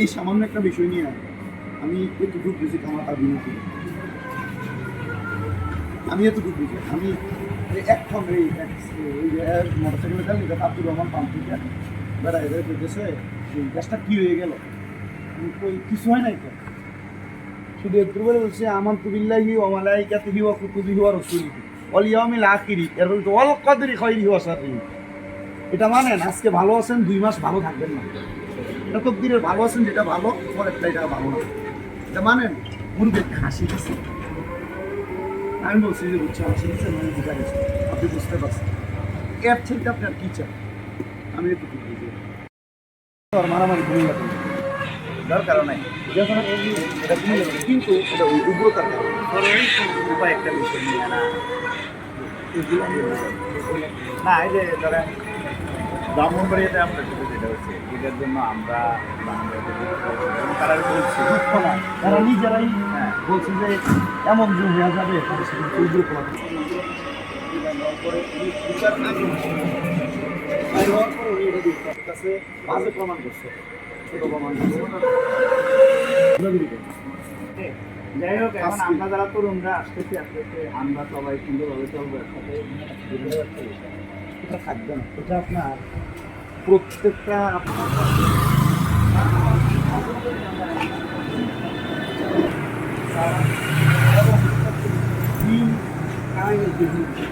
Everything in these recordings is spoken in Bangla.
এই সামান্য একটা বিষয় নিয়ে আমি এতটুকু বুঝি আমার তার বিনতি আমি এতটুকু বুঝি। আমি এখন এই মোটরসাইকেলে চালিয়ে যাতে আব্দুর রহমান পাম্প থেকে বেড়াই বলতেছে এই গ্যাসটা কী হয়ে গেল? কিছু হয় নাই তো? শুধু একটু বলে বলছে আমার তুবিল্লাহি ও মালাইকাতিহি ওয়া কুতুবিহি ওয়া রাসূলিহি। ওয়াল ইয়াউমিল আখিরি। এর বলতে ওয়াল কদরি খাইরিহি ওয়া শাররিহি এটা মানেন, আজকে ভালো আছেন, দুই মাস ভালো থাকবেন না। এটা ভালো আছেন, যেটা ভালো পরেরটা এটা ভালো না। এটা মানেন মুরগি একটা হাসি দিচ্ছে আমি বলছি যে বুঝছি হাসি দিচ্ছে মানে বুঝা গেছে। আপনি বুঝতে পারছেন। এর থেকে আপনি আর কি চান আমি একটু মারামারি দরকার নাই। এটা কিন্তু এটা উগ্রতার উপায় একটা বিষয় নিয়ে না। না, এই যে ধরেন ব্রাহ্মণবাড়িয়াতে আপনার সাথে যেটা হচ্ছে এটার জন্য আমরা তারা বলছি? না, তারা নিজেরাই বলছে যে এমন যুগ হয়ে যাবে তাদের সাথে উগ্র করা বাজে প্রমাণ করছে ছোট প্রমাণ করছে যাই হোক এখন আমরা যারা তরুণরা আসতেছি আসতেছি আমরা সবাই সুন্দরভাবে চলবো একসাথে। এটা থাকবে না। এটা আপনার প্রত্যেকটা আপনার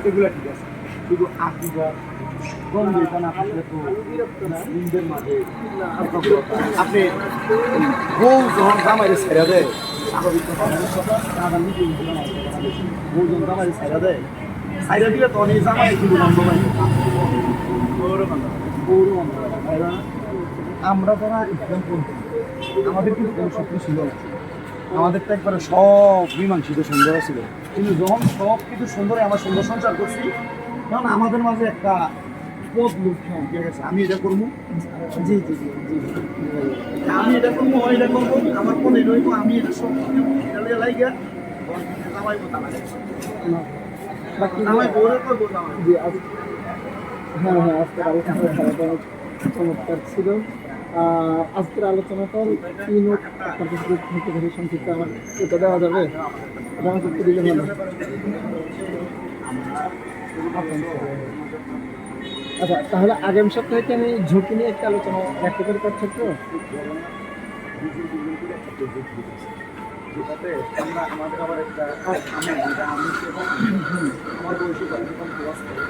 এগুলো ঠিক আছে। শুধু আকিদার গন্ধ এটা না থাকলে আপনি দেয় ছেড়ে দিলে তখন এই জামাই কিন্তু বউরও গন্ধ আমরা যারা ইসলাম পন্থী আমাদের কিন্তু কোনো শক্তি ছিল আমাদের তো একবারে সব মীমাংসিত সুন্দর ছিল কিন্তু যখন সব কিছু সুন্দরে আমরা সুন্দর সঞ্চার করছি তখন আমাদের মাঝে একটা পথ লোক ঠিক আছে আমি এটা করব জি জি জি জি আমি এটা করব ও এটা করব আমার মনে রইব আমি এটা সব লিয়ে লাইগা জামাইবো তালাক জি হ্যাঁ। হ্যাঁ আজকের আলোচনাটা অনেক চমৎকার ছিল। আজকের আলোচনাটা কি নোট আপনার কাছে থেকে ধরে সংক্ষিপ্ত আমার এটা দেওয়া যাবে। এটা আমাকে একটু দিলে ভালো। আচ্ছা তাহলে আগামী সপ্তাহে কি আমি ঝুঁকি নিয়ে একটা আলোচনা রাখতে পারি তার ক্ষেত্রে যেটাতে আমরা আমাদের আবার একটা আমি যেটা আমি আমার বয়সী যখন ক্লাস করে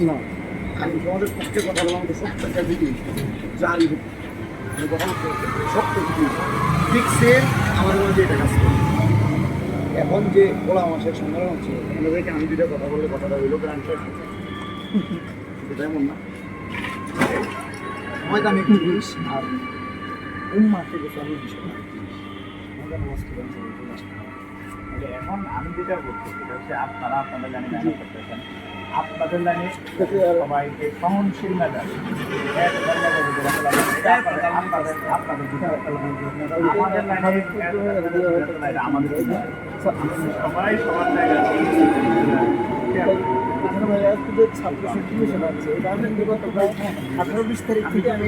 না আমি তোমাদের পক্ষে কথা বললাম সব টাকা দিদি জানি আমি সত্য দিদি ঠিক সেম আমাদের মধ্যে এটা কাজ করে। এখন যে ওলা মাসের সংগ্রাম হচ্ছে ওনাদেরকে আমি দুইটা কথা বললে কথাটা হইল গ্রান্ট এটা এমন না। হয়তো আমি একটু জিনিস আর উম্মা থেকে আমি বিষয় এখন আমি যেটা বলছি সেটা হচ্ছে আপনারা আপনাদের লাইনে মেহনত করতেছেন আপনাদের লাইনে সবাইকে সহনশীল আমাদের লাইনে আমাদের সবাই সবার জায়গায় ছাত্র আছে। আঠারো বিশ তারিখ থেকে আমি